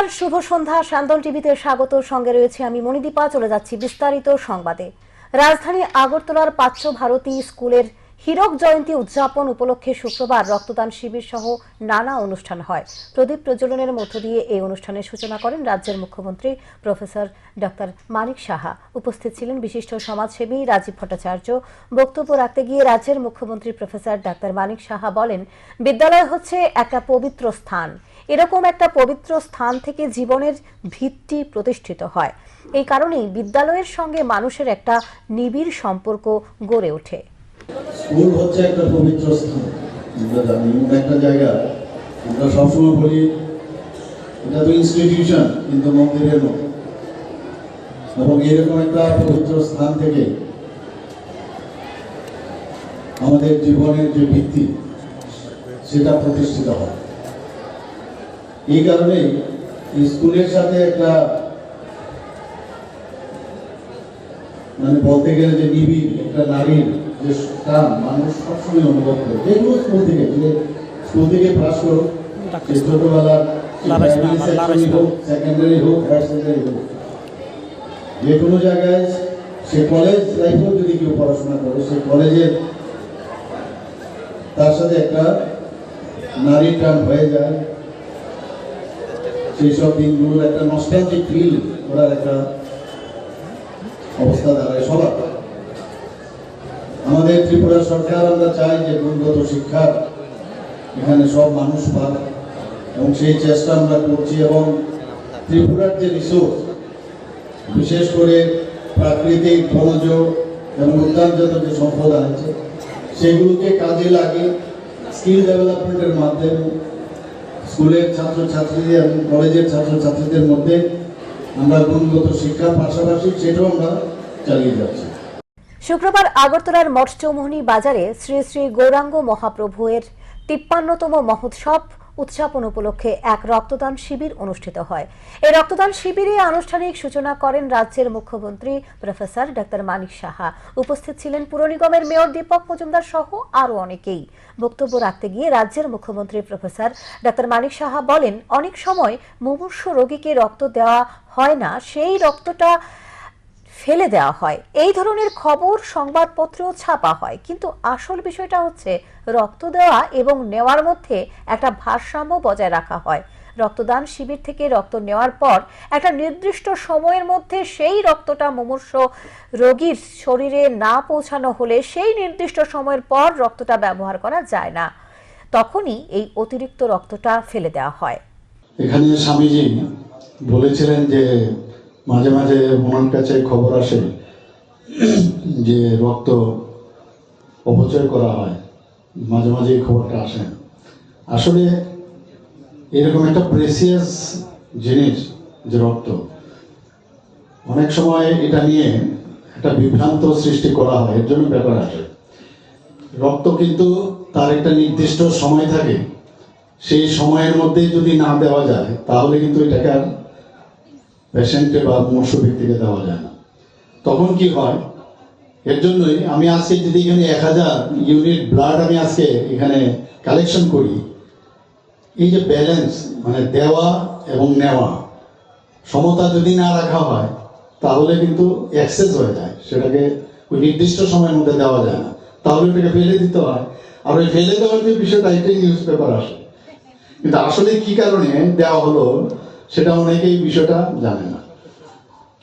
নমস্কার শুভ সন্ধ্যা সান্দন টিভিতে স্বাগত। সঙ্গে রয়েছে আমি মণিদীপা, চলে যাচ্ছি বিস্তারিত সংবাদে। রাজধানী আগরতলার পাচ্য ভারতী স্কুলের হীরক জয়ন্তী উদযাপন উপলক্ষে শুক্রবার রক্তদান শিবির সহ নানা অনুষ্ঠান হয়। প্রদীপ প্রজ্বলনের মধ্য দিয়ে এই অনুষ্ঠানের সূচনা করেন রাজ্যের মুখ্যমন্ত্রী প্রফেসর ডক্টর মানিক সাহা। উপস্থিত ছিলেন বিশিষ্ট সমাজসেবী রাজীব ভট্টাচার্য। বক্তব্য রাখতে গিয়ে রাজ্যের মুখ্যমন্ত্রী প্রফেসর ডক্টর মানিক সাহা বলেন, বিদ্যালয় হচ্ছে একটা পবিত্র স্থান। এরকম একটা পবিত্র স্থান থেকে জীবনের ভিত্তি প্রতিষ্ঠিত হয়। এই কারণেই বিদ্যালয়ের সঙ্গে মানুষের একটা নিবিড় সম্পর্ক গড়ে ওঠে। স্কুল হচ্ছে একটা পবিত্র স্থান। আমরা জানি, এমন একটা জায়গা। আমরা সবসময় বলি, এটা তো ইনস্টিটিউশন কিন্তু মন্দিরের মতো। এবং এরকম একটা পবিত্র স্থান থেকে আমাদের জীবনের যে ভিত্তি, সেটা প্রতিষ্ঠিত হয়। এই কারণে স্কুলের সাথে একটা মানে বলতে গেলে যে নিবিড়, একটা নারীর যে টান মানুষ সবসময় অনুভব করে। যে কোনো স্কুল থেকে যে স্কুল থেকে পাস করো ছোটবেলার সেকেন্ডারি হোক হায়ার সেকেন্ডারি হোক যে কোনো জায়গায় সে কলেজ লাইফেও যদি কেউ পড়াশোনা করে সে কলেজে তার সাথে একটা নারী টান হয়ে যায়। সেই সব দিনগুলোর একটা নস্টালজিক ফিল করার একটা অবস্থা দাঁড়ায় সবার। আমাদের ত্রিপুরা সরকার, আমরা চাই যে গুণগত শিক্ষা এখানে সব মানুষ পাক এবং সেই চেষ্টা আমরা করছি এবং ত্রিপুরার যে রিসোর্স বিশেষ করে প্রাকৃতিক বনজ এবং উদ্যানজাত যে সম্পদ আছে, সেগুলোকে কাজে লাগে স্কিল ডেভেলপমেন্টের মাধ্যমে স্কুলের ছাত্রছাত্রীদের এবং কলেজের ছাত্রছাত্রীদের মধ্যে আমরা গুণগত শিক্ষার পাশাপাশি সেটাও আমরা চালিয়ে যাচ্ছি। শুক্রবার আগরতলার মঠচৌমুহনী বাজারে শ্রী শ্রী গৌরাঙ্গ মহাপ্রভুয়ের তিপ্পান্নতম মহোৎসব উদযাপন উপলক্ষে এক রক্তদান শিবির অনুষ্ঠিত হয়। এই রক্তদান শিবিরে আনুষ্ঠানিক সূচনা করেন রাজ্যের মুখ্যমন্ত্রী প্রফেসর ডক্টর মানিক সাহা। উপস্থিত ছিলেন পুর নিগমের মেয়র দীপক মজুমদার সহ আরও অনেকেই। বক্তব্য রাখতে গিয়ে রাজ্যের মুখ্যমন্ত্রী প্রফেসর ডক্টর মানিক সাহা বলেন, অনেক সময় মুমূর্ষু রোগীকে রক্ত দেওয়া হয় না, সেই রক্তটা ফেলে দেওয়া হয়। এই ধরনের খবর সংবাদপত্রেও ছাপা হয়। কিন্তু আসল বিষয়টা হচ্ছে, রক্ত দেওয়া এবং নেওয়ার মধ্যে একটা ভারসাম্য বজায় রাখা হয়। রক্তদান শিবির থেকে রক্ত নেওয়ার পর একটা নির্দিষ্ট সময়ের মধ্যে সেই রক্তটা মুমূর্ষ রোগীর শরীরে না পৌঁছানো হলে সেই নির্দিষ্ট সময়ের পর রক্তটা ব্যবহার করা যায় না। তখনই এই অতিরিক্ত রক্তটা ফেলে দেওয়া হয়। এখানে স্বামীজি বলেছিলেন যে মাঝে মাঝে ওনার কাছে খবর আসে যে রক্ত অপচয় করা হয়। মাঝে মাঝে এই খবরটা আসে। আসলে এরকম একটা প্রেসিয়াস জিনিস যে রক্ত, অনেক সময় এটা নিয়ে একটা বিভ্রান্ত সৃষ্টি করা হয়, এর জন্য ব্যাপার আসে। রক্ত কিন্তু তার একটা নির্দিষ্ট সময় থাকে। সেই সময়ের মধ্যে যদি না দেওয়া যায়, তাহলে কিন্তু এটাকে আর পেশেন্টে বা মনুষ্য ব্যক্তিকে দেওয়া যায় না। তখন কি হয়? এর জন্যই আমি আজকে যদি এখানে এক হাজার ইউনিট ব্লাড আমি আজকে এখানে কালেকশন করি, এই যে ব্যালেন্স মানে দেওয়া এবং নেওয়া, সমতা যদি না রাখা হয়, তাহলে কিন্তু অ্যাক্সেস হয়ে যায়। সেটাকে ওই নির্দিষ্ট সময়ের মধ্যে দেওয়া যায় না। তাহলে ওটাকে ফেলে দিতে হয়। আর ওই ফেলে দেওয়ার যে বিষয়টা, এটাই নিউজ পেপার আসে। কিন্তু আসলে কি কারণে দেওয়া হলো? সেটা অনেকেই বিষয়টা জানে না।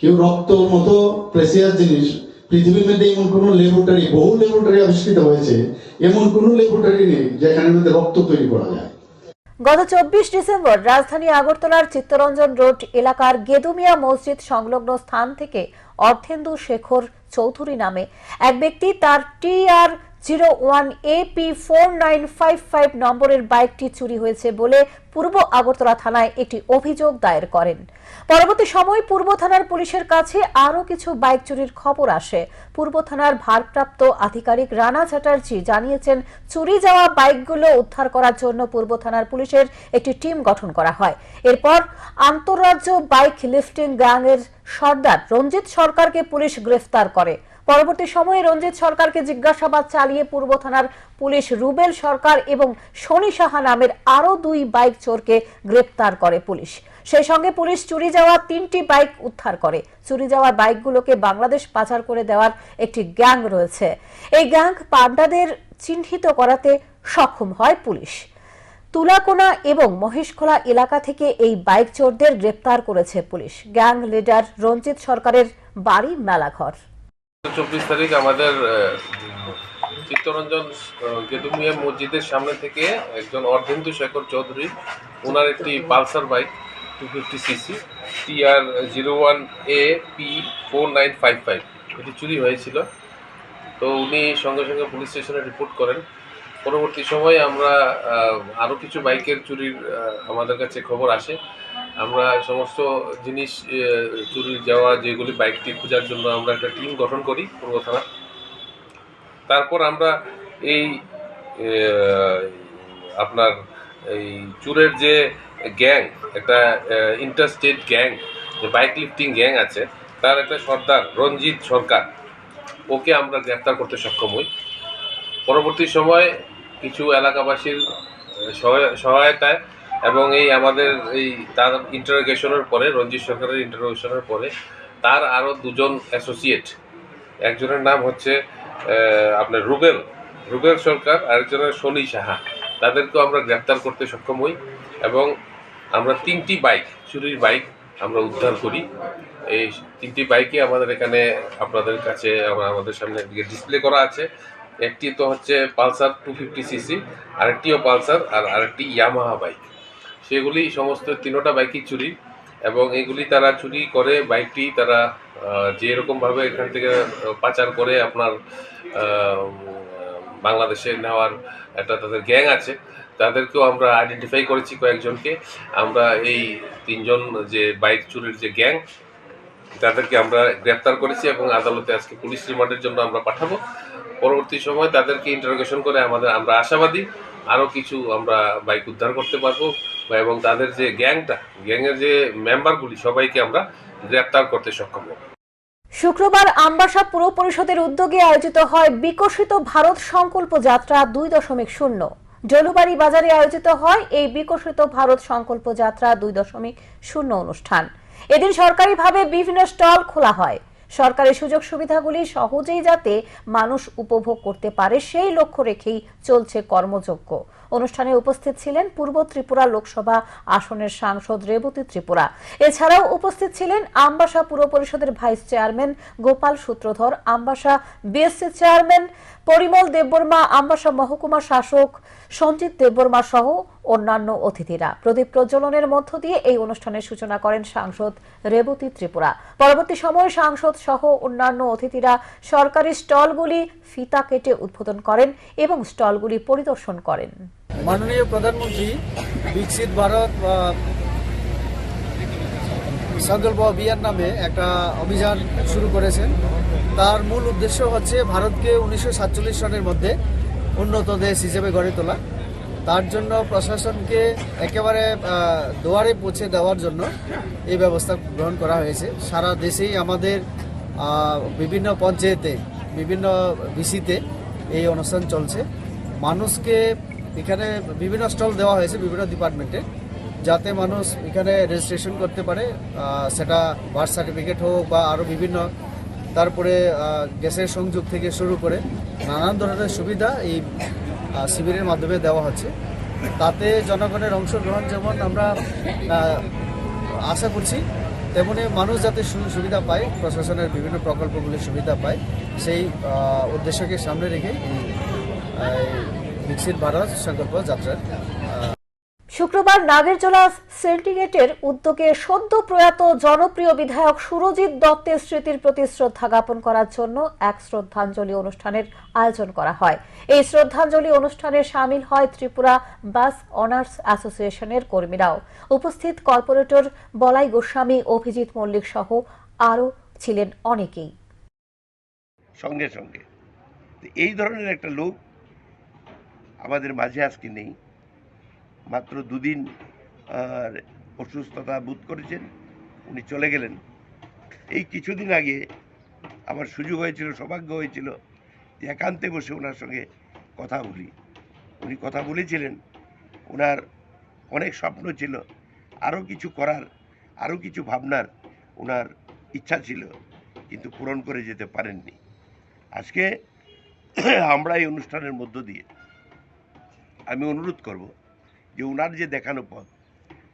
কেউ রক্তর মতো প্রেসিয়াস জিনিস, পৃথিবীর মধ্যে এমন কোনো ল্যাবরেটরি বহু ল্যাবরেটরি আবিষ্কৃত হয়েছে, এমন কোনো ল্যাবরেটরি নেই যেখানের মধ্যে রক্ত তৈরি করা যায়। গত চব্বিশ ডিসেম্বর রাজধানী আগরতলার চিত্তরঞ্জন রোড এলাকার গেদুমিয়া মসজিদ সংলগ্ন স্থান থেকে অর্ধেন্দু শেখর চৌধুরী নামে এক ব্যক্তি তার T R zero one AP four nine five five নম্বরের বাইকটি চুরি হয়েছে বলে পূর্ব আগরতলা থানায় একটি অভিযোগ দায়ের করেন। পরবর্তী সময় পূর্ব থানার পুলিশের কাছে আরও কিছু বাইক চুরির খবর আসে। পূর্ব থানার ভারপ্রাপ্ত আধিকারিক রানা চ্যাটার্জি জানিয়েছেন, চুরি যাওয়া বাইকগুলো উদ্ধার করার জন্য পূর্ব থানার পুলিশের একটি টিম গঠন করা হয়। এরপর আন্তঃরাজ্য বাইক লিফটিং গ্যাংয়ের সর্দার রঞ্জিত সরকারকে পুলিশ গ্রেফতার করে। পরবর্তী সময়ে রঞ্জিত সরকারকে জিজ্ঞাসাবাদ চালিয়ে পূর্ব থানার পুলিশ রুবেল সরকার এবং শনি সাহা নামের আরও দুই বাইক চোরকে গ্রেপ্তার করে পুলিশ। সেই সঙ্গে পুলিশ চুরি যাওয়া তিনটি বাইক উদ্ধার করে। চুরি যাওয়া বাইকগুলোকে বাংলাদেশ পাচার করে দেওয়ার একটি গ্যাং রয়েছে। এই গ্যাং পান্ডাদের চিহ্নিত করাতে সক্ষম হয় পুলিশ। তুলাকোনা এবং মহেশখোলা এলাকা থেকে এই বাইক চোরদের গ্রেপ্তার করেছে পুলিশ। গ্যাং লিডার রঞ্জিত সরকারের বাড়ি মেলাঘর। চব্বিশ তারিখ আমাদের চিত্তরঞ্জন গেদুমিয়া মসজিদের সামনে থেকে একজন অর্ধেন্দু শেখর চৌধুরী ওনার একটি Pulsar bike two fifty CC TR zero one A P four nine five five, এটি চুরি হয়েছিল। তো উনি সঙ্গে সঙ্গে পুলিশ স্টেশনে রিপোর্ট করেন। পরবর্তী সময়ে আমরা আরও কিছু বাইকের চুরির আমাদের কাছে খবর আসে। আমরা সমস্ত জিনিস চুরি, যাওয়া, যেগুলি বাইকটি খোঁজার জন্য আমরা একটা টিম গঠন করি পূর্ব থানা। তারপর আমরা এই আপনার এই চুরের যে গ্যাং, একটা ইন্টার স্টেট গ্যাং, যে বাইক লিফটিং গ্যাং আছে, তার একটা সর্দার রঞ্জিত সরকার, ওকে আমরা গ্রেপ্তার করতে সক্ষম হই। পরবর্তী সময় কিছু এলাকাবাসীর সহায়- সহায়তায় এবং এই আমাদের এই তার ইন্টারোগেশনের পরে, রঞ্জিত সরকারের ইন্টারোগেশনের পরে, তার আরও দুজন অ্যাসোসিয়েট একজনের নাম হচ্ছে আপনার রুবেল রুবেল সরকার, আরেকজনের শনি সাহা। তাদেরকেও আমরা গ্রেপ্তার করতে সক্ষম হই এবং আমরা তিনটি বাইক, চুরির বাইক আমরা উদ্ধার করি। এই তিনটি বাইকই আমাদের এখানে আপনাদের কাছে, আমরা আমাদের সামনে ডিসপ্লে করা আছে। একটি তো হচ্ছে পালসার টু ফিফটি সিসি আরেকটিও পালসার আর আরেকটি ইয়ামাহা বাইক সেগুলি সমস্ত তিনোটা বাইকই চুরি, এবং এগুলি তারা চুরি করে বাইকটি তারা যে রকমভাবে এখান থেকে পাচার করে আপনার বাংলাদেশে নেওয়ার একটা তাদের গ্যাং আছে, তাদেরকেও আমরা আইডেন্টিফাই করেছি কয়েকজনকে। আমরা এই তিনজন যে বাইক চুরির যে গ্যাং, তাদেরকে আমরা গ্রেপ্তার করেছি এবং আদালতে আজকে পুলিশ রিমান্ডের জন্য আমরা পাঠাবো। পরবর্তী সময় তাদেরকে ইন্টারোগেশন করে আমাদের, আমরা আশাবাদী, আরও কিছু আমরা বাইক উদ্ধার করতে পারব। বা এবং তাদের যে গ্যাংটা, গ্যাংয়ের যে মেম্বারগুলি, সবাইকে আমরা গ্রেপ্তার করতে সক্ষম হব। শুক্রবার আমবাসা পুর পরিষদের উদ্যোগে আয়োজিত হয় বিকশিত ভারত সংকল্প যাত্রা দুই দশমিক শূন্য। জলুবাড়ি বাজারে আয়োজিত হয় এই বিকশিত ভারত সংকল্প যাত্রা দুই দশমিক শূন্য অনুষ্ঠান। এদিন সরকারিভাবে বিভিন্ন স্টল খোলা হয়। সরকারি সুযোগ সুবিধাগুলি সহজেই যাতে মানুষ উপভোগ করতে পারে, সেই লক্ষ্য রেখেই চলছে কর্মযজ্ঞ। অনুষ্ঠানে উপস্থিত ছিলেন পূর্ব ত্রিপুরা লোকসভা আসনের সাংসদ রেবতী ত্রিপুরা। এছাড়াও উপস্থিত ছিলেন আমবাসা পুর পরিষদের vice chairman Gopal Sutradhar, Ambassa BSC chairman Parimal Debbarma, Ambassa মহকুমা শাসক সঞ্জিত দেববর্মা সহ অন্যান্য অতিথিরা। প্রদীপ প্রজ্বলনের মধ্য দিয়ে এই অনুষ্ঠানের সূচনা করেন সাংসদ রেবতী ত্রিপুরা। পরবর্তী সময়ে সাংসদ সহ অন্যান্য অতিথিরা সরকারি স্টলগুলি ফিতা কেটে উদ্বোধন করেন এবং স্টলগুলি পরিদর্শন করেন। মাননীয় প্রধানমন্ত্রী বিকশিত ভারত সংকল্প অভিযান নামে একটা অভিযান শুরু করেছেন। তার মূল উদ্দেশ্য হচ্ছে ভারতকে উনিশশো সাতচল্লিশ সনের মধ্যে উন্নত দেশ হিসেবে গড়ে তোলা। তার জন্য প্রশাসনকে একেবারে দুয়ারে পৌঁছে দেওয়ার জন্য এই ব্যবস্থা গ্রহণ করা হয়েছে। সারা দেশেই আমাদের বিভিন্ন পঞ্চায়েতে, বিভিন্ন ভিসিতে এই অনুষ্ঠান চলছে। মানুষকে এখানে বিভিন্ন স্টল দেওয়া হয়েছে বিভিন্ন ডিপার্টমেন্টে, যাতে মানুষ এখানে রেজিস্ট্রেশন করতে পারে সেটা বার্থ সার্টিফিকেট হোক বা আরও বিভিন্ন। তারপরে গ্যাসের সংযোগ থেকে শুরু করে নানান ধরনের সুবিধা এই শিবিরের মাধ্যমে দেওয়া হচ্ছে। তাতে জনগণের অংশগ্রহণ যেমন আমরা আশা করছি, তেমনি মানুষ যাতে সুবিধা পায়, প্রশাসনের বিভিন্ন প্রকল্পগুলির সুবিধা পায়, সেই উদ্দেশ্যকে সামনে রেখে বিকশিত ভারত সংকল্প যাত্রার শুক্রবার নাগেরজোলা সিন্ডিকেটের উদ্যোগে সদ্য প্রয়াত জনপ্রিয় বিধায়ক সুরজিৎ দত্তের স্মৃতির প্রতি শ্রদ্ধা জ্ঞাপন করার জন্য এক শ্রদ্ধাঞ্জলি অনুষ্ঠানের আয়োজন করা হয়। এই শ্রদ্ধাঞ্জলি অনুষ্ঠানে সামিল হয় ত্রিপুরা বাস অনার্স অ্যাসোসিয়েশনের কর্মীরাও। উপস্থিত কর্পোরেটর বলাই গোস্বামী অভিজিৎ মল্লিক সহ আরও ছিলেন অনেকেই। সঙ্গে সঙ্গে। এই ধরনের একটা লোক আমাদের মাঝে আজকে নেই। মাত্র দুদিন অসুস্থতা বোধ করেছেন, উনি চলে গেলেন। এই কিছুদিন আগে আমার সুযোগ হয়েছিল, সৌভাগ্য হয়েছিল যে একান্তে বসে ওনার সঙ্গে কথা বলি। উনি কথা বলেছিলেন, ওনার অনেক স্বপ্ন ছিল, আরও কিছু করার, আরও কিছু ভাবনার ওনার ইচ্ছা ছিল, কিন্তু পূরণ করে যেতে পারেননি। আজকে আমরা এই অনুষ্ঠানের মধ্য দিয়ে আমি অনুরোধ করব যে ওনার যে দেখানো পথ,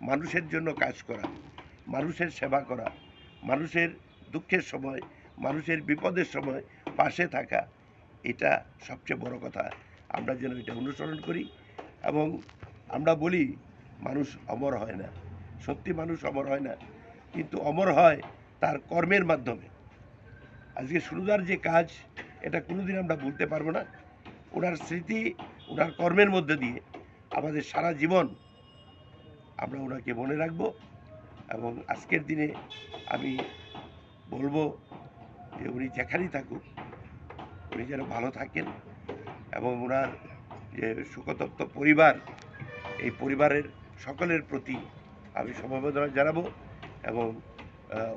মানুষের জন্য কাজ করা, মানুষের সেবা করা, মানুষের দুঃখের সময়, মানুষের বিপদের সময় পাশে থাকা, এটা সবচেয়ে বড় কথা। আমরা যেন এটা অনুসরণ করি এবং আমরা বলি, মানুষ অমর হয় না। সত্যি মানুষ অমর হয় না, কিন্তু অমর হয় তার কর্মের মাধ্যমে। আজকে সুরদার যে কাজ, এটা কোনোদিন আমরা ভুলতে পারব না। ওনার স্মৃতি ওনার কর্মের মধ্যে দিয়ে আমাদের সারা জীবন আমরা ওনাকে মনে রাখব এবং আজকের দিনে আমি বলব যে উনি যেখানেই থাকুক, উনি যেন ভালো থাকেন এবং ওনার যে সুখতপ্ত পরিবার, এই পরিবারের সকলের প্রতি আমি সমবেদনা জানাব এবং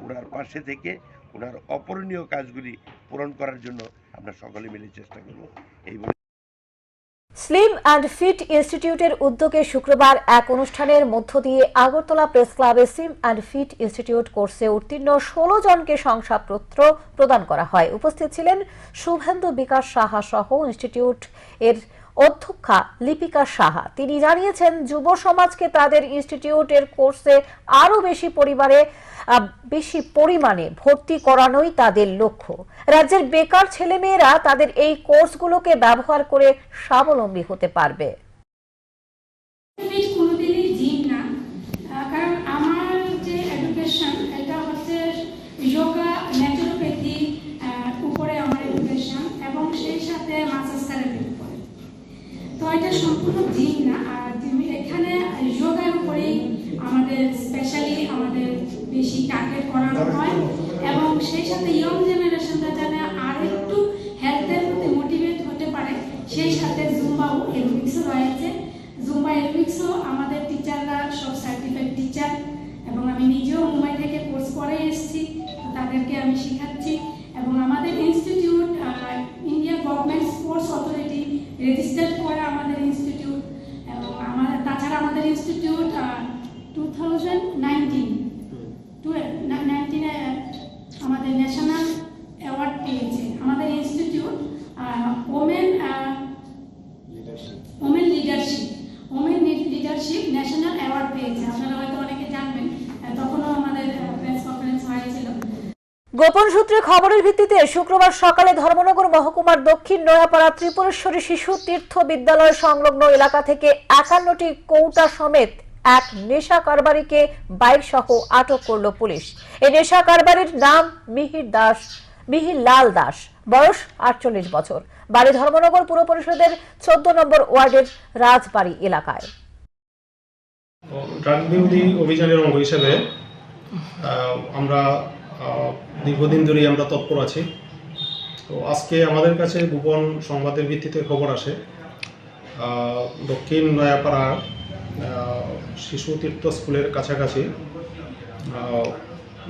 ওনার পাশে থেকে ওনার অপূরণীয় কাজগুলি পূরণ করার জন্য আমরা সকলে মিলে চেষ্টা করব। এই স্লিম অ্যান্ড ফিট ইনস্টিটিউটের উদ্যোগে শুক্রবার এক অনুষ্ঠানের মধ্য দিয়ে আগরতলা প্রেস ক্লাবে স্লিম অ্যান্ড ফিট ইনস্টিটিউট কোর্সে উত্তীর্ণ ষোলো জনকে শংসাপত্র প্রদান করা হয়। উপস্থিত ছিলেন শুভেন্দু বিকাশ সাহা সহ ইনস্টিটিউট এর অধ্যক্ষা লিপিকা সাহা। তিনি জানিয়েছেন, যুব সমাজকে তাদের ইনস্টিটিউটের কোর্সে আরও বেশি পরিবারে বেশি পরিমাণে ভর্তি করানোই তাদের লক্ষ্য। রাজ্যের বেকার ছেলেমেয়েরা তাদের এই কোর্সগুলোকে ব্যবহার করে স্বাবলম্বী হতে পারবে ফিট কোনোদিনই জিম না আহ, কারণ আমার যে এডুকেশন এটা হচ্ছে যোগা ন্যাচুরোপ্যাথি উপরে আমার এডুকেশন এবং সেই সাথে মাসাজ থেরাপির উপরে তো এটা সম্পূর্ণ জিম না আর জিম- এখানে যোগার উপরেই আমাদের স্পেশালি আমাদের বেশি টার্গেট করানো হয়। এবং সেই সাথে ইয়ং জেনারেশনটা যেন আর একটু হেলথের প্রতি মোটিভেট হতে পারে, সেই সাথে জুম্বাও এরোবিক্সও রয়েছে। জুম্বা এরোবিক্সও আমাদের টিচাররা সব সার্টিফাইড টিচার এবং আমি নিজেও মুম্বাই থেকে কোর্স করে এসেছি তাদেরকে আমি শেখাচ্ছি এবং আমাদের institute India government sports authority registered করা আমাদের ইনস্টিটিউট এবং আমাদের তাছাড়া আমাদের institute two thousand nineteen two নাইনটিনে আমাদের ন্যাশনাল অ্যাওয়ার্ড পেয়েছে আমাদের institute women women leadership women leadership national award পেয়েছে আপনারা হয়তো অনেকে জানবেন আহ, তখনও আমাদের প্রেস কনফারেন্স হয়েছিল গোপন সূত্রে খবরের ভিত্তিতে শুক্রবার সকালে ধর্মনগর মহকুমার দক্ষিণ নয়াপাড়া ত্রিপুরেশ্বরী শিশু তীর্থ বিদ্যালয় সংলগ্ন এলাকা থেকে একান্নটি কৌটা সমেত এক নেশা কারবারিকে বাইক সহ আটক করল পুলিশ। এই নেশা কারবারির নাম মিহির দাস, মিহির লাল দাস, বয়স আটচল্লিশ বছর। বাড়ি ধর্মনগর পুর পরিষদের চোদ্দ নম্বর ওয়ার্ডের রাজবাড়ি এলাকায়। ড্রাগ বিরোধী অভিযানের অঙ্গ হিসেবে আমরা দীর্ঘদিন ধরেই আমরা তৎপর আছি। তো আজকে আমাদের কাছে গোপন সংবাদের ভিত্তিতে খবর আসে। দক্ষিণ নয়াপাড়া শিশু তীর্থ স্কুলের কাছাকাছি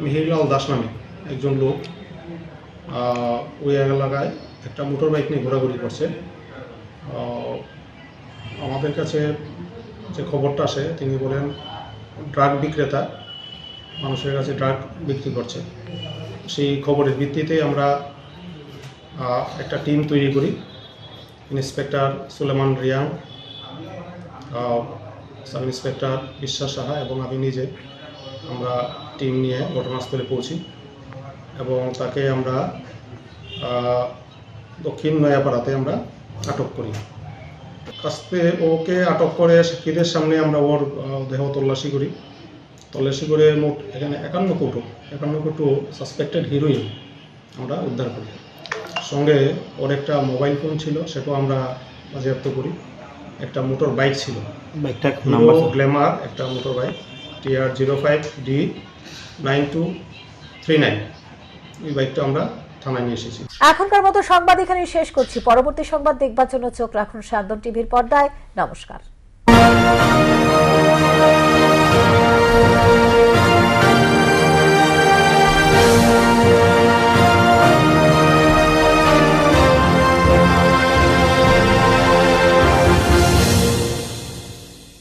মিহিরলাল দাস নামে একজন লোক ওই এলাকায় একটা মোটর বাইক নিয়ে ঘোরাঘুরি করছে। আমাদের কাছে যে খবরটা আসে, তিনি বলেন, ড্রাগ বিক্রেতা। মানুষের কাছে ড্রাগ বিক্রি করছে। সেই খবরের ভিত্তিতে আমরা একটা টিম তৈরি করি। Inspector Suleman Reang sub inspector Biswas Saha এবং আমি নিজে আমরা টিম নিয়ে ঘটনাস্থলে পৌঁছি এবং তাকে আমরা দক্ষিণ নয়াপাড়াতে আমরা আটক করি। কাস্তে ওকে আটক করে সাক্ষীদের সামনে আমরা ওর দেহ তল্লাশি করি। তল্লাশি করে মোট এখানে একান্ন কৌটো একান্ন কৌটো সাসপেক্টেড হিরোইন আমরা উদ্ধার করি। সঙ্গে ওর একটা মোবাইল ফোন ছিল সেটাও আমরা বাজেয়াপ্ত করি। একটা মোটর বাইক ছিল। বাইকটা গ্ল্যামার একটা motorbike TR zero five D nine two three nine এই বাইকটা আমরা থানায় নিয়ে এসেছি। এখনকার মতো সংবাদ এখানে শেষ করছি। পরবর্তী সংবাদ দেখবার জন্য চোখ রাখুন সান্দন টিভির পর্দায়। নমস্কার।